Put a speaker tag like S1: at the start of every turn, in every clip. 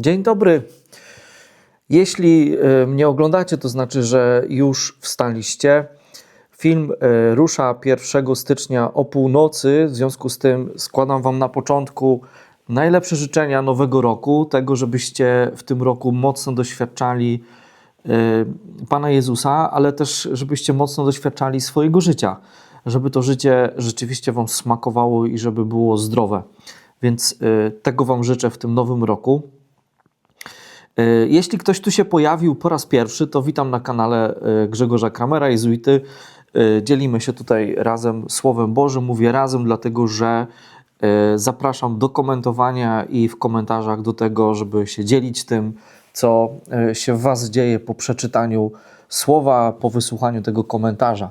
S1: Dzień dobry. Jeśli e, mnie oglądacie, to znaczy, że już wstaliście. Film e, rusza 1 stycznia o północy. W związku z tym składam Wam na początku najlepsze życzenia nowego roku, tego, żebyście w tym roku mocno doświadczali e, Pana Jezusa, ale też żebyście mocno doświadczali swojego życia, żeby to życie rzeczywiście Wam smakowało i żeby było zdrowe. Więc tego Wam życzę w tym nowym roku. E, Jeśli ktoś tu się pojawił po raz pierwszy, to witam na kanale e, Grzegorza Kramera, Jezuity. E, Dzielimy się tutaj razem Słowem Bożym. Mówię razem, dlatego że zapraszam do komentowania i w komentarzach do tego, żeby się dzielić tym, co się w Was dzieje po przeczytaniu słowa, po wysłuchaniu tego komentarza.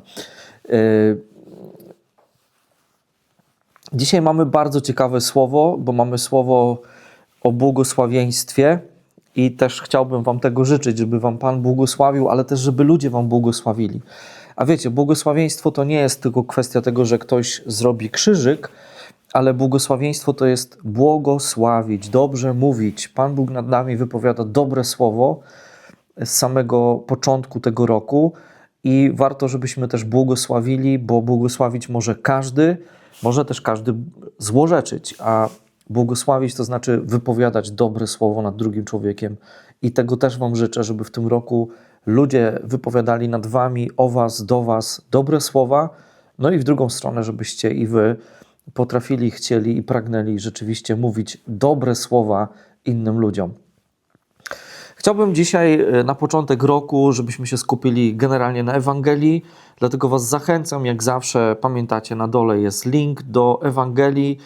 S1: Dzisiaj mamy bardzo ciekawe słowo, bo mamy słowo o błogosławieństwie i też chciałbym Wam tego życzyć, żeby Wam Pan błogosławił, ale też żeby ludzie Wam błogosławili. A wiecie, błogosławieństwo to nie jest tylko kwestia tego, że ktoś zrobi krzyżyk, ale błogosławieństwo to jest błogosławić, dobrze mówić. Pan Bóg nad nami wypowiada dobre słowo z samego początku tego roku i warto, żebyśmy też błogosławili, bo błogosławić może każdy, może też każdy złorzeczyć, a błogosławić to znaczy wypowiadać dobre słowo nad drugim człowiekiem i tego też Wam życzę, żeby w tym roku ludzie wypowiadali nad Wami, o Was, do Was dobre słowa, no i w drugą stronę, żebyście i Wy potrafili, chcieli i pragnęli rzeczywiście mówić dobre słowa innym ludziom. Chciałbym dzisiaj e, na początek roku, żebyśmy się skupili generalnie na Ewangelii, dlatego Was zachęcam, jak zawsze, pamiętacie, na dole jest link do Ewangelii.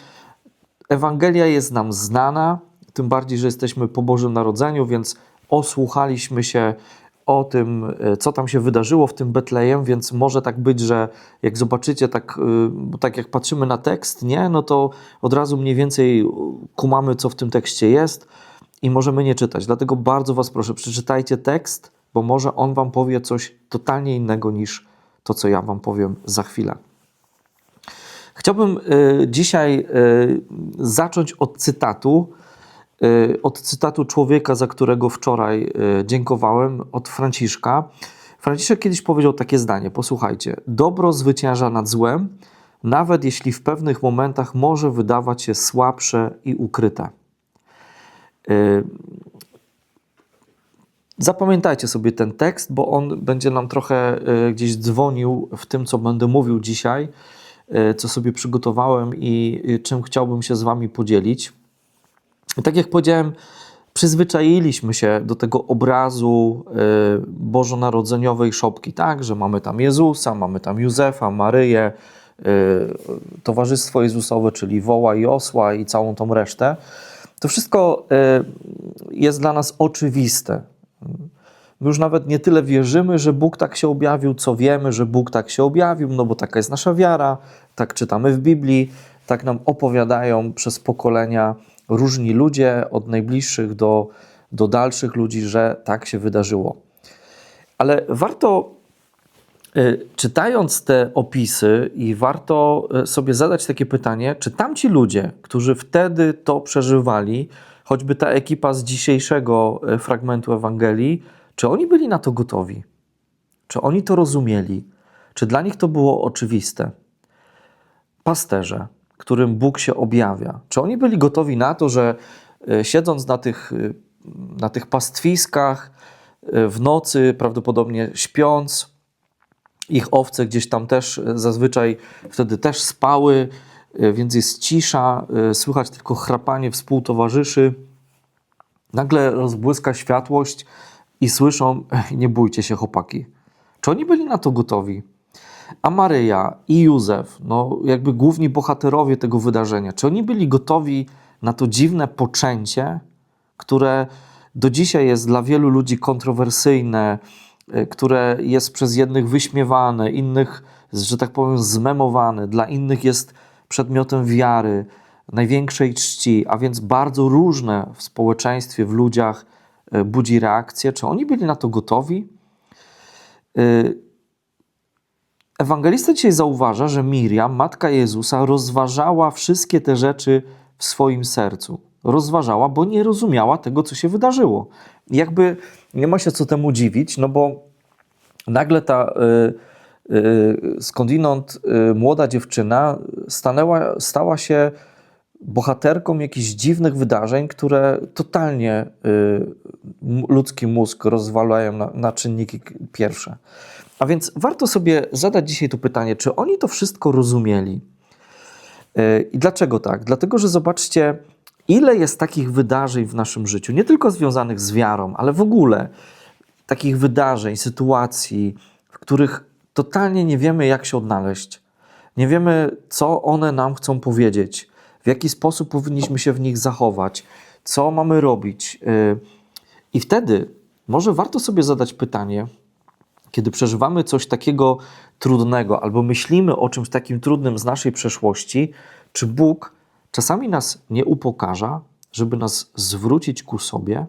S1: Ewangelia jest nam znana, tym bardziej, że jesteśmy po Bożym Narodzeniu, więc osłuchaliśmy się o tym, e, co tam się wydarzyło w tym Betlejem, więc może tak być, że jak zobaczycie, tak, bo tak jak patrzymy na tekst, nie, no to od razu mniej więcej kumamy, co w tym tekście jest i możemy nie czytać. Dlatego bardzo Was proszę, przeczytajcie tekst, bo może on Wam powie coś totalnie innego niż to, co ja Wam powiem za chwilę. Chciałbym y, dzisiaj y, zacząć od cytatu, y, od cytatu człowieka, za którego wczoraj dziękowałem, od Franciszka. Franciszek kiedyś powiedział takie zdanie, posłuchajcie. Dobro zwycięża nad złem, nawet jeśli w pewnych momentach może wydawać się słabsze i ukryte. Zapamiętajcie sobie ten tekst, bo on będzie nam trochę gdzieś dzwonił w tym, co będę mówił dzisiaj, co sobie przygotowałem i czym chciałbym się z Wami podzielić. Tak jak powiedziałem, przyzwyczailiśmy się do tego obrazu y, bożonarodzeniowej szopki, tak, że mamy tam Jezusa, mamy tam Józefa, Maryję, y, Towarzystwo Jezusowe, czyli woła i osła i całą tą resztę. To wszystko jest dla nas oczywiste. My już nawet nie tyle wierzymy, że Bóg tak się objawił, co wiemy, że Bóg tak się objawił, no bo taka jest nasza wiara, tak czytamy w Biblii, tak nam opowiadają przez pokolenia różni ludzie, od najbliższych do, do dalszych ludzi, że tak się wydarzyło. Ale warto, y, czytając te opisy, i warto y, sobie zadać takie pytanie, czy tamci ludzie, którzy wtedy to przeżywali, choćby ta ekipa z dzisiejszego y, fragmentu Ewangelii, czy oni byli na to gotowi? Czy oni to rozumieli? Czy dla nich to było oczywiste? Pasterze, którym Bóg się objawia, czy oni byli gotowi na to, że y, siedząc na tych, y, na tych pastwiskach y, w nocy, prawdopodobnie śpiąc, ich owce gdzieś tam też zazwyczaj wtedy też spały, więc jest cisza, słychać tylko chrapanie współtowarzyszy. Nagle rozbłyska światłość i słyszą: "Ej, Nie bójcie się, chłopaki. Czy oni byli na to gotowi? A Maryja i Józef, no jakby główni bohaterowie tego wydarzenia, czy oni byli gotowi na to dziwne poczęcie, które do dzisiaj jest dla wielu ludzi kontrowersyjne, y, które jest przez jednych wyśmiewane, innych, że tak powiem, zmemowane, dla innych jest przedmiotem wiary, największej czci, a więc bardzo różne w społeczeństwie, w ludziach budzi reakcję. Czy oni byli na to gotowi? Y, Ewangelista dzisiaj zauważa, że Miriam, matka Jezusa, rozważała wszystkie te rzeczy w swoim sercu. rozważała, bo nie rozumiała tego, co się wydarzyło. Jakby nie ma się co temu dziwić, no bo nagle ta y, y, skądinąd y, młoda dziewczyna stanęła, stała się bohaterką jakichś dziwnych wydarzeń, które totalnie y, ludzki mózg rozwalają na, na czynniki pierwsze. A więc warto sobie zadać dzisiaj to pytanie, czy oni to wszystko rozumieli? Y, I dlaczego tak? Dlatego, że zobaczcie, ile jest takich wydarzeń w naszym życiu, nie tylko związanych z wiarą, ale w ogóle takich wydarzeń, sytuacji, w których totalnie nie wiemy, jak się odnaleźć. Nie wiemy, co one nam chcą powiedzieć, w jaki sposób powinniśmy się w nich zachować, co mamy robić. Y, I wtedy może warto sobie zadać pytanie, kiedy przeżywamy coś takiego trudnego albo myślimy o czymś takim trudnym z naszej przeszłości, czy Bóg czasami nas nie upokarza, żeby nas zwrócić ku sobie?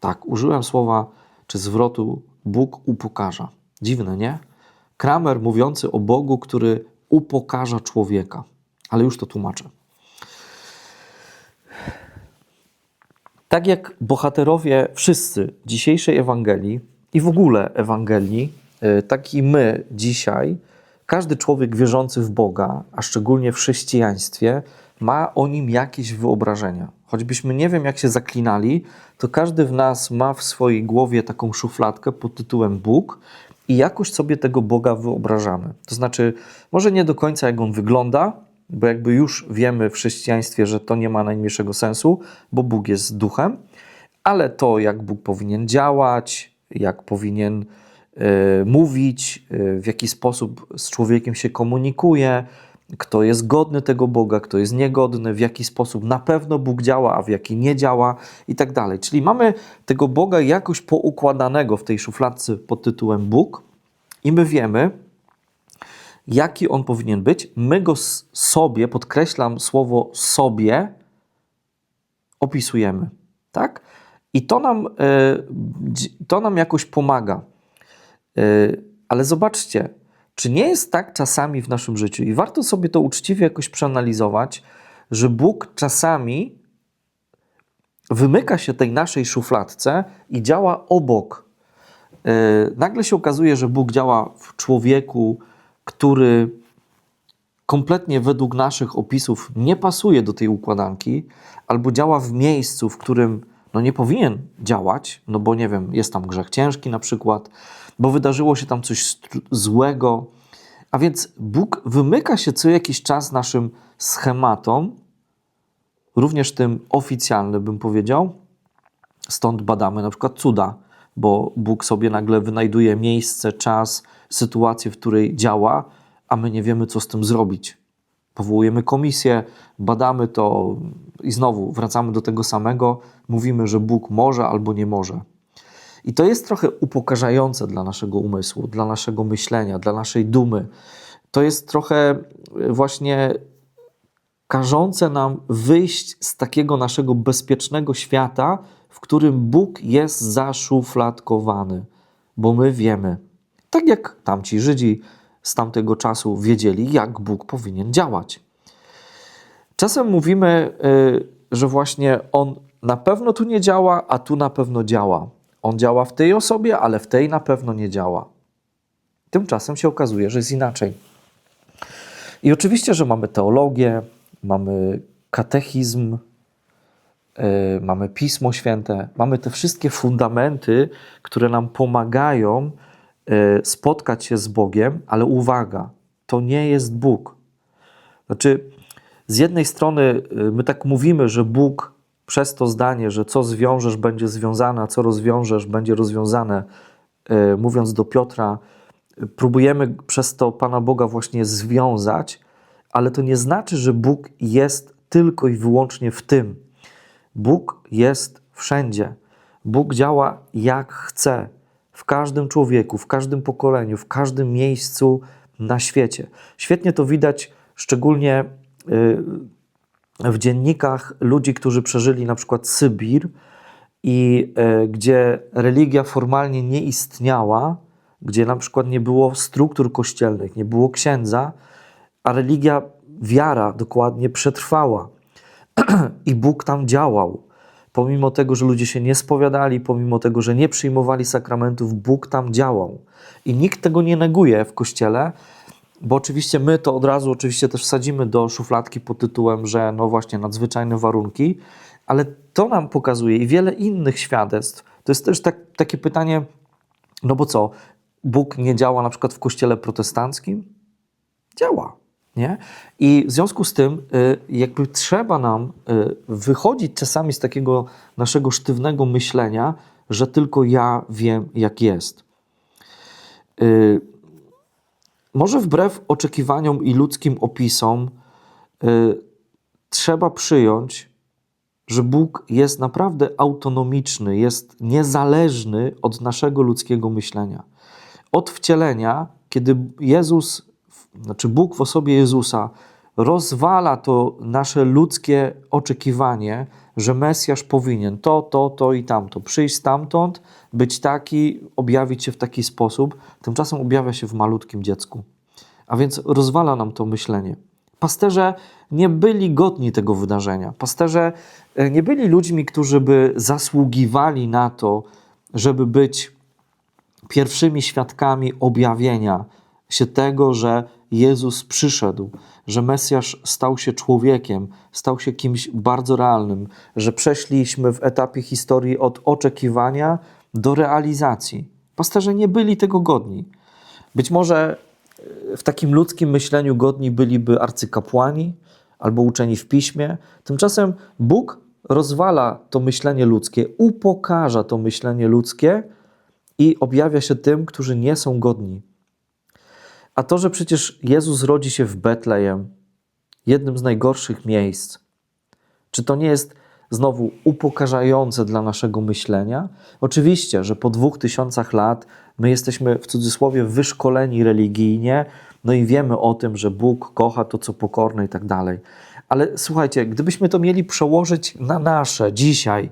S1: Tak, użyłem słowa czy zwrotu Bóg upokarza. Dziwne, nie? Kramer mówiący o Bogu, który upokarza człowieka. Ale już to tłumaczę. Tak jak bohaterowie wszyscy dzisiejszej Ewangelii i w ogóle Ewangelii, y, tak i my dzisiaj, każdy człowiek wierzący w Boga, a szczególnie w chrześcijaństwie, ma o nim jakieś wyobrażenia. Choćbyśmy nie wiem, jak się zaklinali, to każdy w nas ma w swojej głowie taką szufladkę pod tytułem Bóg i jakoś sobie tego Boga wyobrażamy. To znaczy, może nie do końca jak on wygląda, bo jakby już wiemy w chrześcijaństwie, że to nie ma najmniejszego sensu, bo Bóg jest duchem, ale to, jak Bóg powinien działać, jak powinien y, mówić, y, w jaki sposób z człowiekiem się komunikuje, kto jest godny tego Boga, kto jest niegodny, w jaki sposób na pewno Bóg działa, a w jaki nie działa i tak dalej. Czyli mamy tego Boga jakoś poukładanego w tej szufladce pod tytułem Bóg i my wiemy, jaki on powinien być. My go sobie, podkreślam słowo sobie, opisujemy. Tak? I to nam, e, to nam jakoś pomaga. E, ale zobaczcie, czy nie jest tak czasami w naszym życiu, i warto sobie to uczciwie jakoś przeanalizować, że Bóg czasami wymyka się tej naszej szufladce i działa obok. E, nagle się okazuje, że Bóg działa w człowieku, który kompletnie według naszych opisów nie pasuje do tej układanki, albo działa w miejscu, w którym no nie powinien działać, no bo nie wiem, jest tam grzech ciężki na przykład, bo wydarzyło się tam coś złego. A więc Bóg wymyka się co jakiś czas naszym schematom, również tym oficjalnym, bym powiedział. Stąd badamy na przykład cuda, bo Bóg sobie nagle wynajduje miejsce, czas, sytuację, w której działa, a my nie wiemy, co z tym zrobić. Powołujemy komisję, badamy to i znowu wracamy do tego samego, mówimy, że Bóg może albo nie może. I to jest trochę upokarzające dla naszego umysłu, dla naszego myślenia, dla naszej dumy. To jest trochę właśnie każące nam wyjść z takiego naszego bezpiecznego świata, w którym Bóg jest zaszufladkowany, bo my wiemy, tak jak tamci Żydzi z tamtego czasu wiedzieli, jak Bóg powinien działać. Czasem mówimy, y, że właśnie On na pewno tu nie działa, a tu na pewno działa. On działa w tej osobie, ale w tej na pewno nie działa. Tymczasem się okazuje, że jest inaczej. I oczywiście, że mamy teologię, mamy katechizm, mamy Pismo Święte, mamy te wszystkie fundamenty, które nam pomagają yy, spotkać się z Bogiem, ale uwaga, to nie jest Bóg. Znaczy, z jednej strony yy, my tak mówimy, że Bóg przez to zdanie, że co zwiążesz będzie związane, a co rozwiążesz będzie rozwiązane, mówiąc do Piotra, próbujemy przez to Pana Boga właśnie związać, ale to nie znaczy, że Bóg jest tylko i wyłącznie w tym. Bóg jest wszędzie. Bóg działa jak chce, w każdym człowieku, w każdym pokoleniu, w każdym miejscu na świecie. Świetnie to widać szczególnie y, w dziennikach ludzi, którzy przeżyli na przykład Sybir i y, gdzie religia formalnie nie istniała, gdzie na przykład nie było struktur kościelnych, nie było księdza, a religia, wiara dokładnie przetrwała. I Bóg tam działał. Pomimo tego, że ludzie się nie spowiadali, pomimo tego, że nie przyjmowali sakramentów, Bóg tam działał. I nikt tego nie neguje w kościele, bo oczywiście my to od razu oczywiście też wsadzimy do szufladki pod tytułem, że no właśnie nadzwyczajne warunki, ale to nam pokazuje i wiele innych świadectw. To jest też tak, takie pytanie, no bo co, Bóg nie działa na przykład w kościele protestanckim? Działa. Nie? I w związku z tym, y, jakby trzeba nam y, wychodzić czasami z takiego naszego sztywnego myślenia, że tylko ja wiem, jak jest. Y, może wbrew oczekiwaniom i ludzkim opisom, trzeba przyjąć, że Bóg jest naprawdę autonomiczny, jest niezależny od naszego ludzkiego myślenia. Od wcielenia, kiedy Jezus znaczy Bóg w osobie Jezusa rozwala to nasze ludzkie oczekiwanie, że Mesjasz powinien to, to, to i tamto, przyjść stamtąd, być taki, objawić się w taki sposób, tymczasem objawia się w malutkim dziecku. A więc rozwala nam to myślenie. Pasterze nie byli godni tego wydarzenia. Pasterze e, nie byli ludźmi, którzy by zasługiwali na to, żeby być pierwszymi świadkami objawienia się tego, że Jezus przyszedł, że Mesjasz stał się człowiekiem, stał się kimś bardzo realnym, że przeszliśmy w etapie historii od oczekiwania do realizacji. Pasterze nie byli tego godni. Być może e, w takim ludzkim myśleniu godni byliby arcykapłani albo uczeni w piśmie. Tymczasem Bóg rozwala to myślenie ludzkie, upokarza to myślenie ludzkie i objawia się tym, którzy nie są godni. A to, że przecież Jezus rodzi się w Betlejem, jednym z najgorszych miejsc, czy to nie jest znowu upokarzające dla naszego myślenia? Oczywiście, że po dwóch tysiącach lat my jesteśmy w cudzysłowie wyszkoleni religijnie, no i wiemy o tym, że Bóg kocha to, co pokorne i tak dalej. Ale słuchajcie, gdybyśmy to mieli przełożyć na nasze dzisiaj,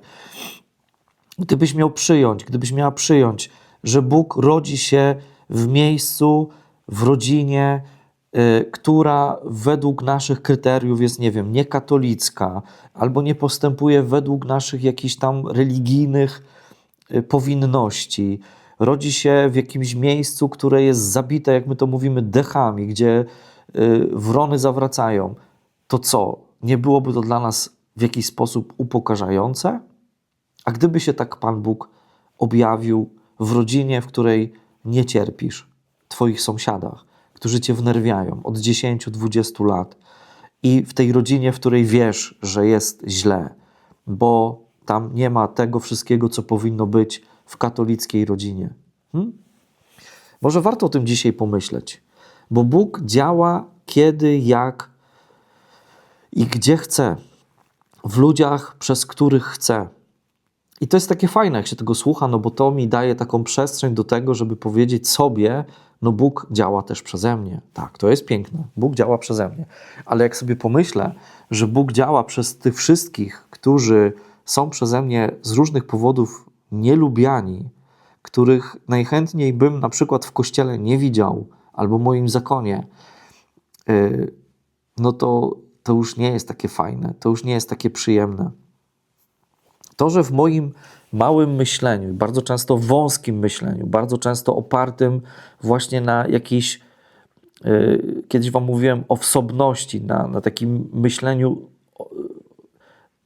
S1: gdybyś miał przyjąć, gdybyś miała przyjąć, że Bóg rodzi się w miejscu, w rodzinie, y, która według naszych kryteriów jest, nie wiem, niekatolicka, albo nie postępuje według naszych jakichś tam religijnych y, powinności, rodzi się w jakimś miejscu, które jest zabite, jak my to mówimy, dechami, gdzie y, wrony zawracają, to co? Nie byłoby to dla nas w jakiś sposób upokarzające? A gdyby się tak Pan Bóg objawił w rodzinie, w której nie cierpisz, Twoich sąsiadach, którzy Cię wnerwiają od 10-20 lat i w tej rodzinie, w której wiesz, że jest źle, bo tam nie ma tego wszystkiego, co powinno być w katolickiej rodzinie. Hmm? Może warto o tym dzisiaj pomyśleć, bo Bóg działa kiedy, jak i gdzie chce, w ludziach, przez których chce. I to jest takie fajne, jak się tego słucha, no bo to mi daje taką przestrzeń do tego, żeby powiedzieć sobie, no Bóg działa też przeze mnie. Tak, to jest piękne. Bóg działa przeze mnie. Ale jak sobie pomyślę, że Bóg działa przez tych wszystkich, którzy są przeze mnie z różnych powodów nielubiani, których najchętniej bym na przykład w kościele nie widział, albo moim zakonie, y, no to, to już nie jest takie fajne, to już nie jest takie przyjemne. To, że w moim małym myśleniu, bardzo często wąskim myśleniu, bardzo często opartym właśnie na jakiejś, yy, kiedyś Wam mówiłem o wsobności, na, na takim myśleniu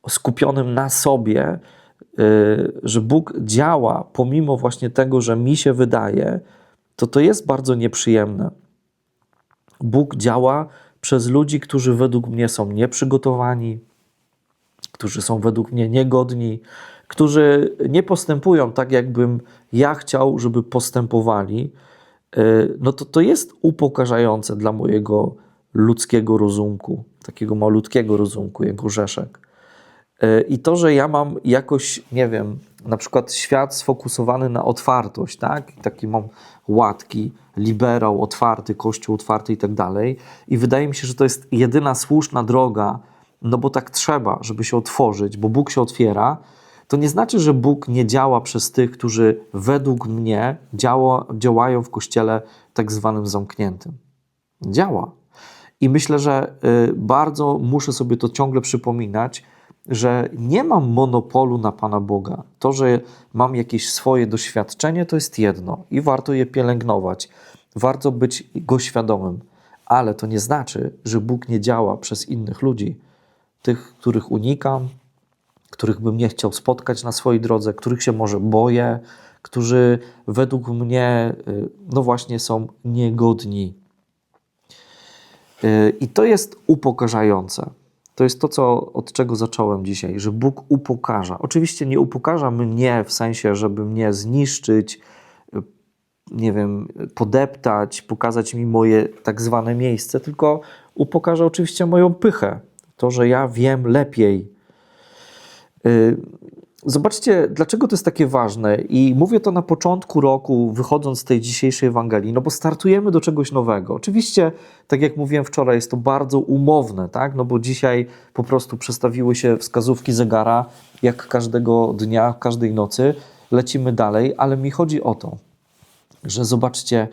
S1: skupionym na sobie, yy, że Bóg działa pomimo właśnie tego, że mi się wydaje, to to jest bardzo nieprzyjemne. Bóg działa przez ludzi, którzy według mnie są nieprzygotowani, którzy są według mnie niegodni, którzy nie postępują tak, jakbym ja chciał, żeby postępowali, e, no to to jest upokarzające dla mojego ludzkiego rozumku, takiego malutkiego rozumku, jak orzeszek. E, I to, że ja mam jakoś, nie wiem, na przykład świat sfokusowany na otwartość, tak? Taki mam łatki, liberał otwarty, kościół otwarty i tak dalej. I wydaje mi się, że to jest jedyna słuszna droga, no bo tak trzeba, żeby się otworzyć, bo Bóg się otwiera, to nie znaczy, że Bóg nie działa przez tych, którzy według mnie działa, działają w kościele tak zwanym zamkniętym. Działa. I myślę, że y, bardzo muszę sobie to ciągle przypominać, że nie mam monopolu na Pana Boga. To, że mam jakieś swoje doświadczenie, to jest jedno i warto je pielęgnować. Warto być go świadomym, ale to nie znaczy, że Bóg nie działa przez innych ludzi. Tych, których unikam, których bym nie chciał spotkać na swojej drodze, których się może boję, którzy według mnie, y, no właśnie, są niegodni. Y, I to jest upokarzające. To jest to, co, od czego zacząłem dzisiaj, że Bóg upokarza. Oczywiście nie upokarza mnie w sensie, żeby mnie zniszczyć, y, nie wiem, podeptać, pokazać mi moje tak zwane miejsce, tylko upokarza oczywiście moją pychę. To, że ja wiem lepiej. Zobaczcie, dlaczego to jest takie ważne. I mówię to na początku roku, wychodząc z tej dzisiejszej Ewangelii, no bo startujemy do czegoś nowego. Oczywiście, tak jak mówiłem wczoraj, jest to bardzo umowne, tak? No bo dzisiaj po prostu przestawiły się wskazówki zegara, jak każdego dnia, każdej nocy. Lecimy dalej, ale mi chodzi o to, że zobaczcie,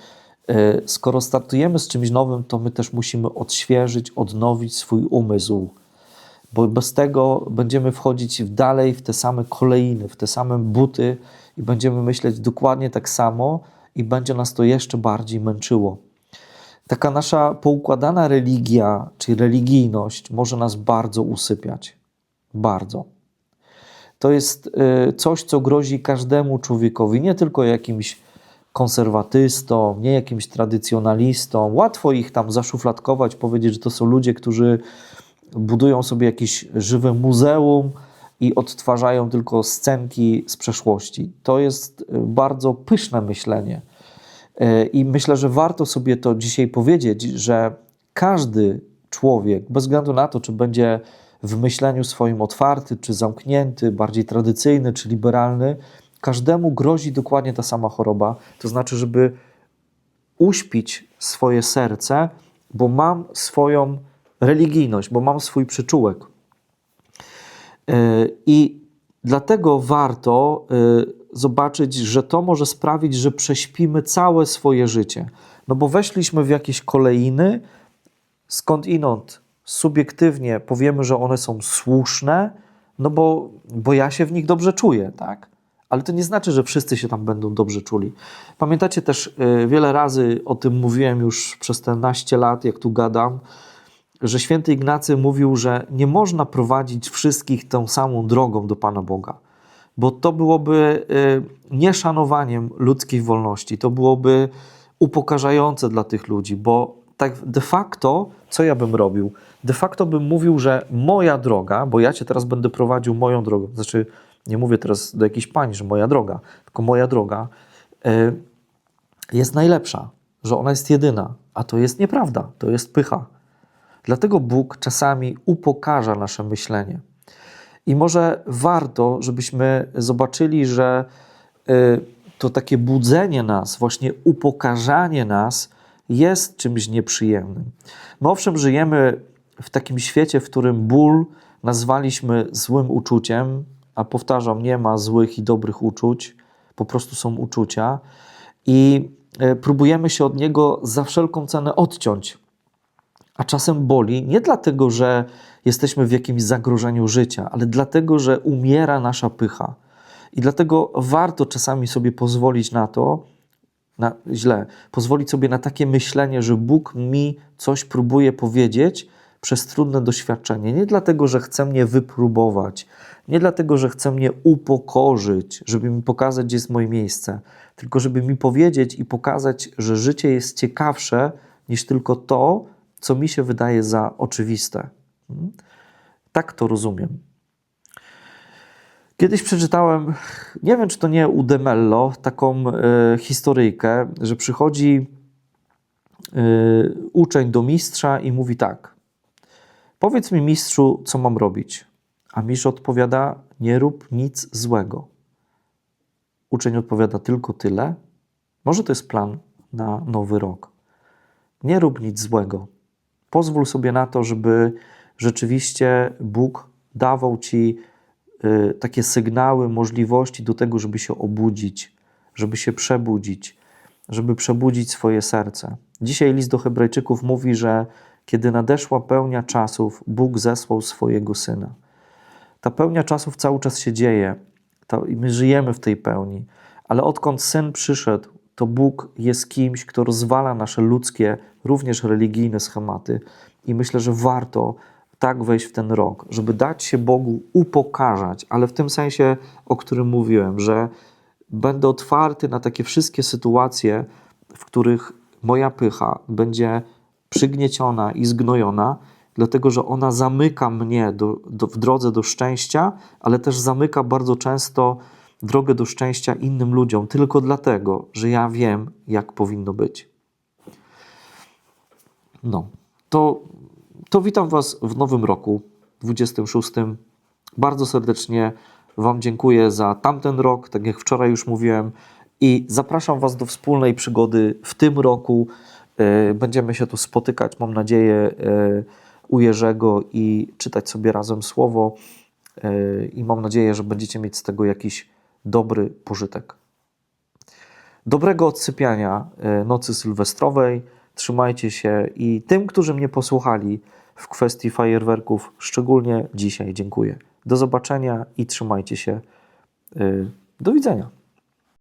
S1: skoro startujemy z czymś nowym, to my też musimy odświeżyć, odnowić swój umysł bo bez tego będziemy wchodzić dalej w te same kolejny, w te same buty i będziemy myśleć dokładnie tak samo i będzie nas to jeszcze bardziej męczyło. Taka nasza poukładana religia, czy religijność może nas bardzo usypiać. Bardzo. To jest y, coś, co grozi każdemu człowiekowi, nie tylko jakimś konserwatystom, nie jakimś tradycjonalistom. Łatwo ich tam zaszufladkować, powiedzieć, że to są ludzie, którzy budują sobie jakieś żywe muzeum i odtwarzają tylko scenki z przeszłości. To jest y, bardzo pyszne myślenie. Y, I myślę, że warto sobie to dzisiaj powiedzieć, że każdy człowiek, bez względu na to, czy będzie w myśleniu swoim otwarty, czy zamknięty, bardziej tradycyjny, czy liberalny, każdemu grozi dokładnie ta sama choroba. To znaczy, żeby uśpić swoje serce, bo mam swoją religijność, bo mam swój przyczółek. E, I dlatego warto e, zobaczyć, że to może sprawić, że prześpimy całe swoje życie. No bo weszliśmy w jakieś kolejny, skąd inąd subiektywnie powiemy, że one są słuszne, no bo, bo ja się w nich dobrze czuję, tak? Ale to nie znaczy, że wszyscy się tam będą dobrze czuli. Pamiętacie też, e, wiele razy o tym mówiłem już przez te naście lat, jak tu gadam, że święty Ignacy mówił, że nie można prowadzić wszystkich tą samą drogą do Pana Boga, bo to byłoby y, nieszanowaniem ludzkiej wolności, to byłoby upokarzające dla tych ludzi, bo tak de facto, co ja bym robił? De facto bym mówił, że moja droga, bo ja cię teraz będę prowadził moją drogą, znaczy nie mówię teraz do jakiejś pani, że moja droga, tylko moja droga y, jest najlepsza, że ona jest jedyna, a to jest nieprawda, to jest pycha. Dlatego Bóg czasami upokarza nasze myślenie. I może warto, żebyśmy zobaczyli, że y, to takie budzenie nas, właśnie upokarzanie nas jest czymś nieprzyjemnym. My owszem żyjemy w takim świecie, w którym ból nazwaliśmy złym uczuciem, a powtarzam, nie ma złych i dobrych uczuć, po prostu są uczucia i y, próbujemy się od niego za wszelką cenę odciąć a czasem boli nie dlatego, że jesteśmy w jakimś zagrożeniu życia, ale dlatego, że umiera nasza pycha. I dlatego warto czasami sobie pozwolić na to, na, źle, pozwolić sobie na takie myślenie, że Bóg mi coś próbuje powiedzieć przez trudne doświadczenie. Nie dlatego, że chce mnie wypróbować, nie dlatego, że chce mnie upokorzyć, żeby mi pokazać, gdzie jest moje miejsce, tylko żeby mi powiedzieć i pokazać, że życie jest ciekawsze niż tylko to, co mi się wydaje za oczywiste. Hmm? Tak to rozumiem. Kiedyś przeczytałem, nie wiem czy to nie u Demello, taką y, historyjkę, że przychodzi y, uczeń do mistrza i mówi tak: Powiedz mi, mistrzu, co mam robić. A mistrz odpowiada: Nie rób nic złego. Uczeń odpowiada tylko tyle. Może to jest plan na nowy rok. Nie rób nic złego. Pozwól sobie na to, żeby rzeczywiście Bóg dawał ci y, takie sygnały, możliwości do tego, żeby się obudzić, żeby się przebudzić, żeby przebudzić swoje serce. Dzisiaj list do Hebrajczyków mówi, że Kiedy nadeszła pełnia czasów, Bóg zesłał swojego syna. Ta pełnia czasów cały czas się dzieje to, i my żyjemy w tej pełni, ale odkąd syn przyszedł, to Bóg jest kimś, kto rozwala nasze ludzkie, również religijne schematy. I myślę, że warto tak wejść w ten rok, żeby dać się Bogu upokarzać, ale w tym sensie, o którym mówiłem, że będę otwarty na takie wszystkie sytuacje, w których moja pycha będzie przygnieciona i zgnojona, dlatego że ona zamyka mnie do, do, w drodze do szczęścia, ale też zamyka bardzo często drogę do szczęścia innym ludziom, tylko dlatego, że ja wiem, jak powinno być. No, to, to witam Was w nowym roku, 26. Bardzo serdecznie Wam dziękuję za tamten rok, tak jak wczoraj już mówiłem, i zapraszam Was do wspólnej przygody w tym roku. E, Będziemy się tu spotykać, mam nadzieję, e, u Jerzego i czytać sobie razem słowo. E, I mam nadzieję, że będziecie mieć z tego jakiś dobry pożytek. Dobrego odsypiania nocy sylwestrowej. Trzymajcie się i tym, którzy mnie posłuchali w kwestii fajerwerków, szczególnie dzisiaj dziękuję. Do zobaczenia i trzymajcie się. Do widzenia.